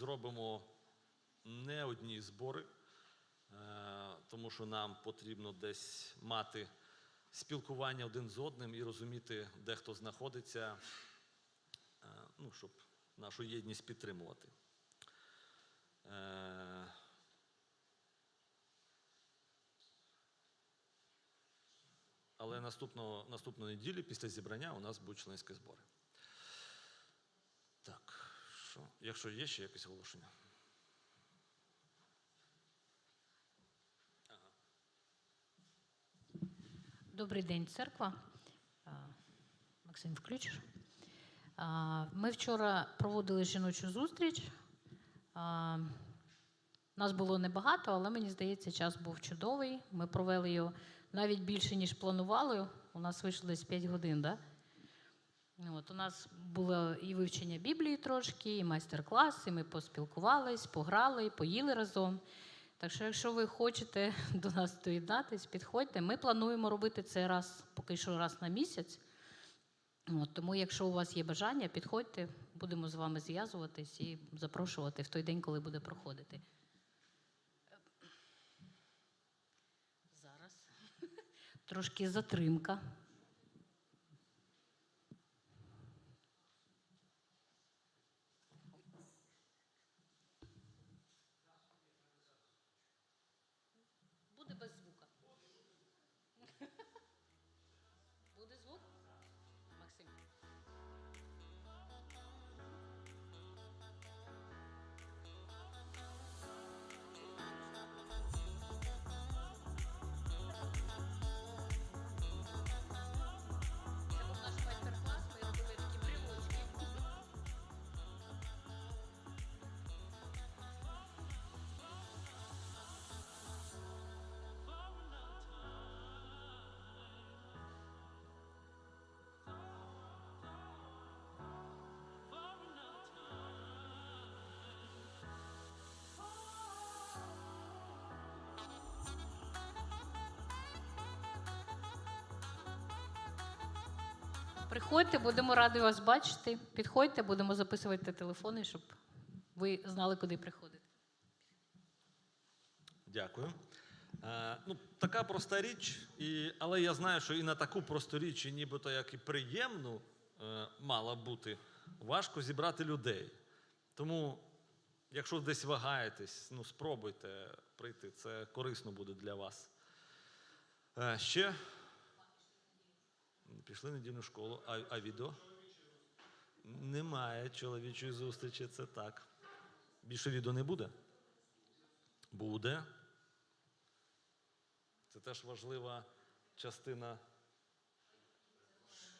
зробимо не одні збори, е, тому що нам потрібно десь мати спілкування один з одним і розуміти, де хто знаходиться, е, ну, щоб нашу єдність підтримувати. Е, Але наступного, наступної неділі, після зібрання, у нас будуть членські збори. Так, що? Якщо є ще якесь оголошення. Добрий день, церква. Максим, включиш? Ми вчора проводили жіночу зустріч. Нас було небагато, але мені здається, час був чудовий. Ми провели його навіть більше, ніж планували. У нас вийшло десь 5 годин, да? От, у нас було і вивчення Біблії трошки, і майстер-клас, і ми поспілкувались, пограли, поїли разом. Так що, якщо ви хочете до нас доєднатись, підходьте. Ми плануємо робити це раз, поки що раз на місяць. От, тому, якщо у вас є бажання, підходьте, будемо з вами зв'язуватись і запрошувати в той день, коли буде проходити. Зараз трошки затримка. Приходьте, будемо раді вас бачити. Підходьте, будемо записувати телефони, щоб ви знали, куди приходити. Дякую. Е, ну, така проста річ, і, але я знаю, що і на таку просту річ, і нібито як і приємну е, мала бути, важко зібрати людей. Тому, якщо десь вагаєтесь, ну спробуйте прийти, це корисно буде для вас. Е, ще пішли недільну школу, а, а відео? Немає чоловічої зустрічі, це так. Більше відео не буде? Буде. Це теж важлива частина.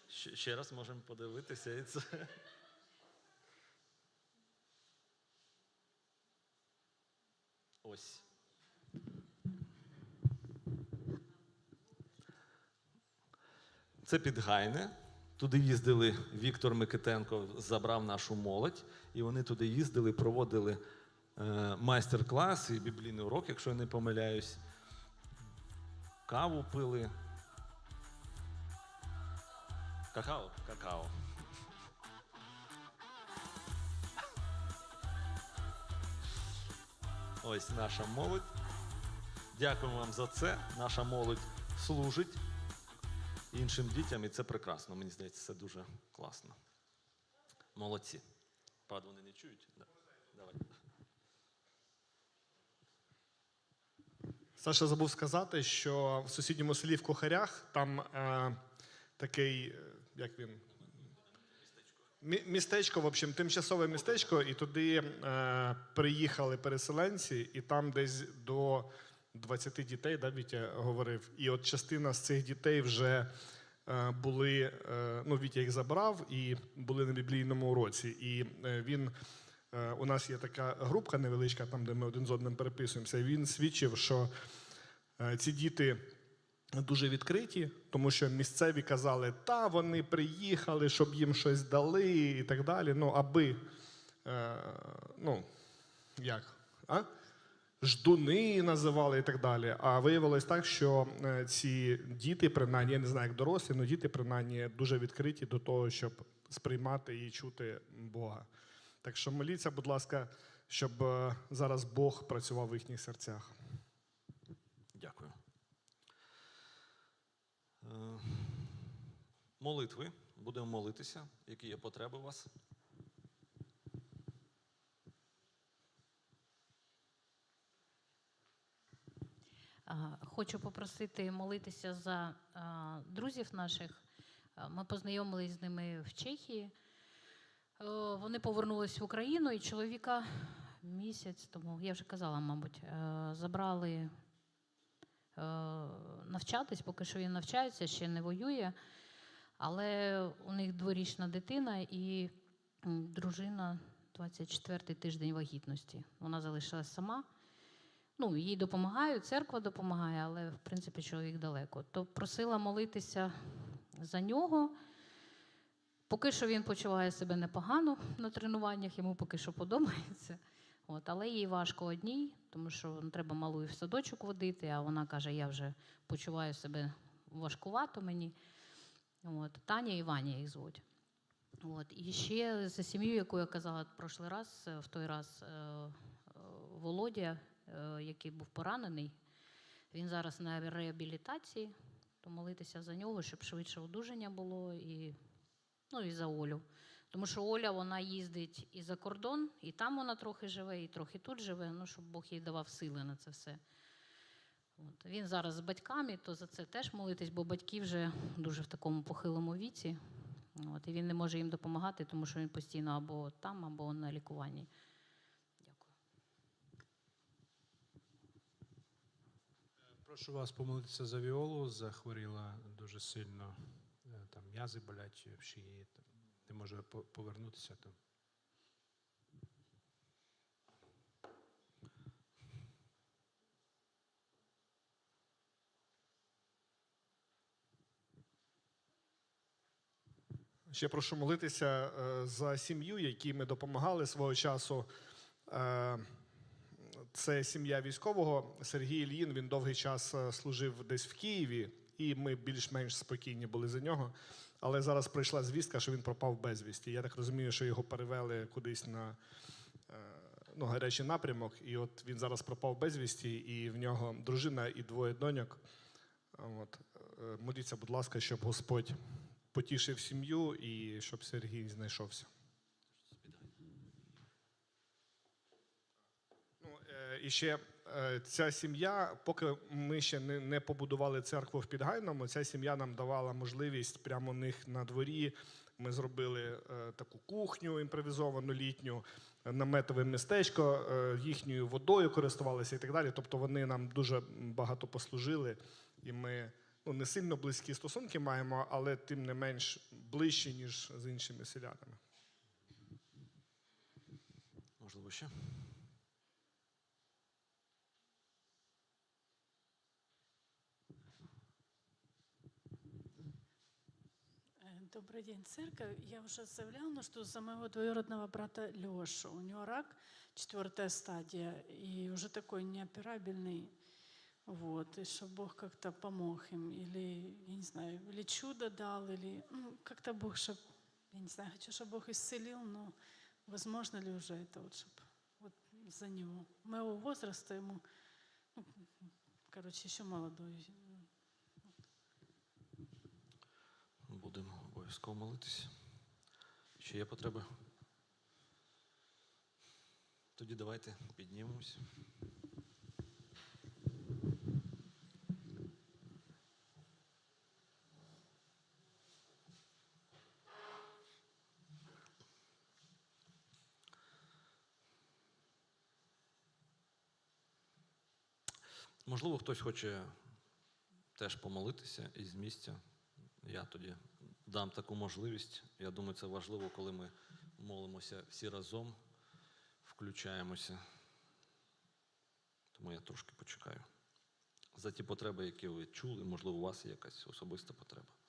Ще, ще раз можемо подивитися і це. Ось. Це Підгайне. Туди їздили Віктор Микитенко, забрав нашу молодь, і вони туди їздили, проводили е, майстер-клас і біблійний урок, якщо я не помиляюсь. Каву пили. Какао? Какао. Ось наша молодь. Дякуємо вам за це. Наша молодь служить іншим дітям, і це прекрасно. Мені здається, це дуже класно. Молодці. Правда, вони не чують? Да. Давай. Саша забув сказати, що в сусідньому селі в Кухарях там е, такий, е, як він. Містечко, в общем, тимчасове містечко, і туди е, приїхали переселенці, і там десь до 20 дітей, да, Вітя говорив. І от частина з цих дітей вже е, були, е, ну, Вітя їх забрав і були на біблійному уроці. І е, він, у нас є така групка невеличка, там, де ми один з одним переписуємося. І він свідчив, що ці діти дуже відкриті, тому що місцеві казали, та вони приїхали, щоб їм щось дали і так далі. Ну, аби, е, ну, як? А? Ждуни називали і так далі. А виявилось так, що е, ці діти, принаймні, я не знаю, як дорослі, але діти, принаймні, дуже відкриті до того, щоб сприймати і чути Бога. Так що моліться, будь ласка, щоб е, зараз Бог працював в їхніх серцях. Дякую. Е, Молитви. Будемо молитися. Які є потреби у вас? Хочу попросити молитися за друзів наших. Ми познайомились з ними в Чехії. Вони повернулись в Україну, і чоловіка місяць тому, я вже казала, мабуть, е, забрали е, навчатись, поки що він навчається, ще не воює. Але у них дворічна дитина і дружина 24-й тиждень вагітності. Вона залишилась сама. Ну, їй допомагають, церква допомагає, але в принципі чоловік далеко. То просила молитися за нього. Поки що він почуває себе непогано на тренуваннях, йому поки що подобається. От, але їй важко одній, тому що ну, треба малу і в садочок водити, а вона каже: я вже почуваю себе важкувато мені. От, Таня і Ваня їх звуть. От. І ще за сім'ю, яку я казала в прошлий раз, в той раз е, е, Володя, який був поранений, він зараз на реабілітації, то молитися за нього, щоб швидше одужання було, і, ну, і за Олю. Тому що Оля вона їздить і за кордон, і там вона трохи живе, і трохи тут живе, ну, щоб Бог їй давав сили на це все. От. Він зараз з батьками, то за це теж молитись, бо батьки вже дуже в такому похилому віці. От, і він не може їм допомагати, тому що він постійно або там, або на лікуванні. Прошу вас помолитися за Віолу, захворіла дуже сильно. е, Там м'язи болять в шиї, там, не може повернутися. Там. Ще прошу молитися е, за сім'ю, якій ми допомагали свого часу. Це сім'я військового. Сергій Ільїн. Він довгий час е, служив десь в Києві, і ми більш-менш спокійні були за нього. Але зараз прийшла звістка, що він пропав безвісті. Я так розумію, що його перевели кудись на е, ну, гарячий напрямок. І от він зараз пропав безвісті, і в нього дружина і двоє доньок. От. е, Моліться, будь ласка, щоб Господь потішив сім'ю і щоб Сергій знайшовся. Ну, е, і ще е, ця сім'я, поки ми ще не, побудували церкву в Підгайному, ця сім'я нам давала можливість прямо у них на дворі. Ми зробили е, таку кухню імпровізовану літню, наметове містечко, е, їхньою водою користувалися і так далі. Тобто вони нам дуже багато послужили, і ми ну, не сильно близькі стосунки маємо, але тим не менш ближчі, ніж з іншими селянами. Можливо, ще? Добрый день, церковь. Я уже заявляла, что за моего двоюродного брата Лешу. У него рак, четвертая стадия, и уже такой неоперабельный. Вот, и что Бог как-то помог им, или, я не знаю, или чудо дал, или ну, как-то Бог, чтоб, я не знаю, хочу, чтобы Бог исцелил, но возможно ли уже это, вот, чтобы вот за него. Моего возраста ему, ну, короче, еще молодой. Будемо обов'язково молитися. Ще є потреби? Тоді давайте піднімемось. Можливо, хтось хоче теж помолитися із місця. Я тоді дам таку можливість. Я думаю, це важливо, коли ми молимося всі разом, включаємося. Тому я трошки почекаю. За ті потреби, які ви чули, можливо, у вас є якась особиста потреба.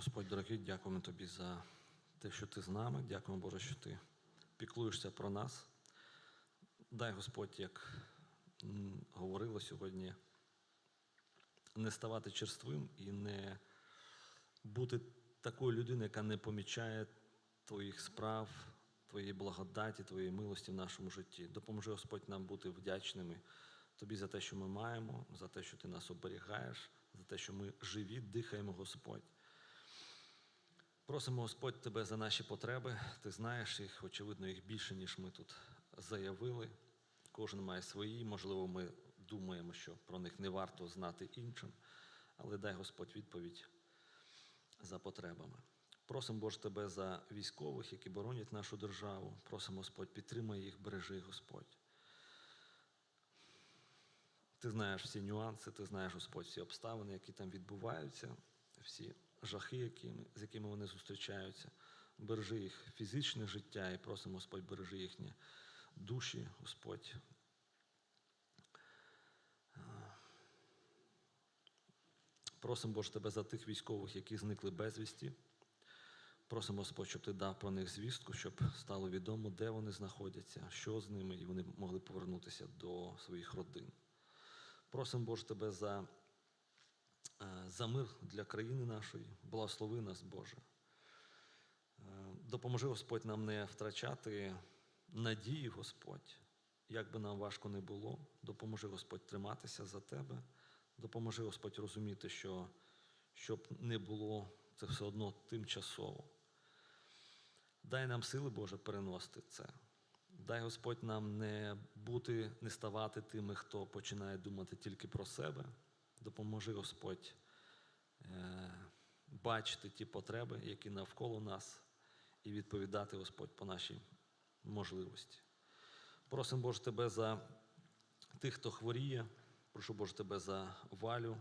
Господь дорогий, дякуємо тобі за те, що ти з нами. Дякуємо, Боже, що ти піклуєшся про нас. Дай Господь, як говорило сьогодні, не ставати черствим і не бути такою людиною, яка не помічає твоїх справ, твоєї благодаті, твоєї милості в нашому житті. Допоможи, Господь, нам бути вдячними тобі за те, що ми маємо, за те, що ти нас оберігаєш, за те, що ми живі, дихаємо, Господь. Просимо, Господь, Тебе за наші потреби. Ти знаєш їх, очевидно, їх більше, ніж ми тут заявили. Кожен має свої, можливо, ми думаємо, що про них не варто знати іншим, але дай Господь відповідь за потребами. Просимо, Боже, Тебе за військових, які боронять нашу державу. Просимо, Господь, підтримай їх, бережи, Господь. Ти знаєш всі нюанси, ти знаєш, Господь, всі обставини, які там відбуваються, всі жахи, якими, з якими вони зустрічаються. Бережи їх фізичне життя і просимо, Господь, бережи їхні душі, Господь. Просимо, Боже, Тебе за тих військових, які зникли безвісті. Просимо, Господь, щоб ти дав про них звістку, щоб стало відомо, де вони знаходяться, що з ними, і вони могли повернутися до своїх родин. Просимо, Боже, Тебе за, е, за мир для країни нашої. Благослови нас, Боже. Е, Допоможи, Господь, нам не втрачати надії, Господь, як би нам важко не було. Допоможи, Господь, триматися за Тебе. Допоможи, Господь, розуміти, що щоб не було, це все одно тимчасово. Дай нам сили, Боже, переносити це. Дай Господь нам не бути, не ставати тими, хто починає думати тільки про себе. Допоможи, Господь, бачити ті потреби, які навколо нас, і відповідати, Господь, по нашій можливості. Просимо, Боже, Тебе за тих, хто хворіє. Прошу, Боже, Тебе за валю,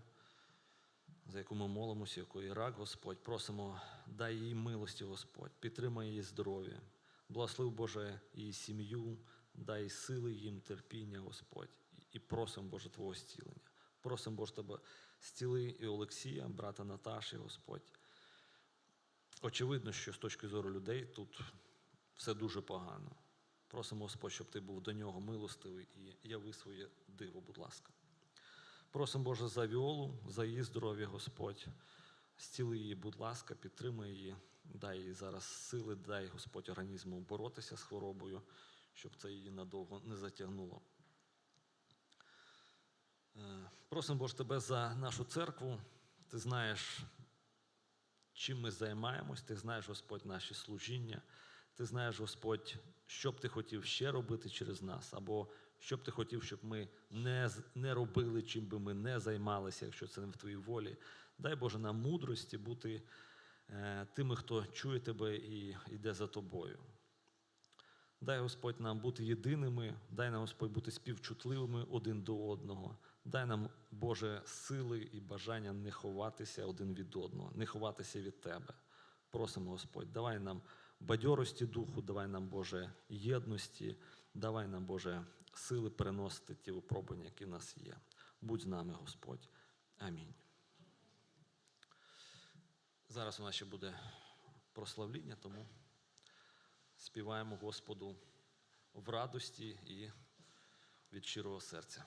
за яку ми молимося, якої рак, Господь. Просимо, дай їй милості, Господь, підтримай її здоров'я. Благослови, Боже, її сім'ю, дай сили їм, терпіння, Господь. І просимо, Боже, Твого зцілення. Просимо, Боже, Тебе, зціли і Олексія, брата Наташі, Господь. Очевидно, що з точки зору людей тут все дуже погано. Просимо, Господь, щоб ти був до нього милостивий і яви своє диво, будь ласка. Просимо, Боже, за Віолу, за її здоров'я, Господь. Зціли її, будь ласка, підтримай її, дай їй зараз сили, дай Господь організму боротися з хворобою, щоб це її надовго не затягнуло. Просимо, Боже, Тебе за нашу церкву. Ти знаєш, чим ми займаємось, ти знаєш, Господь, наші служіння. Ти знаєш, Господь, що б ти хотів ще робити через нас, або що б ти хотів, щоб ми не, не робили, чим би ми не займалися, якщо це не в твоїй волі. Дай Боже нам мудрості бути е, тими, хто чує тебе і йде за тобою. Дай Господь нам бути єдиними, дай нам Господь бути співчутливими один до одного. Дай нам, Боже, сили і бажання не ховатися один від одного, не ховатися від Тебе. Просимо, Господь, давай нам бадьорості духу, давай нам, Боже, єдності, давай нам, Боже, сили переносити ті випробування, які в нас є. Будь з нами, Господь. Амінь. Зараз у нас ще буде прославління, тому співаємо Господу в радості і від щирого серця.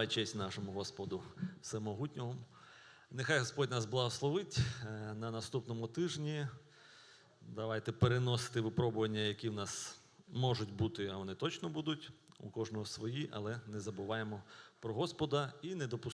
Слава і честь нашому Господу Всемогутньому. Нехай Господь нас благословить е, на наступному тижні. Давайте переносити випробування, які в нас можуть бути, а вони точно будуть. У кожного свої, але не забуваємо про Господа і не допускаємо.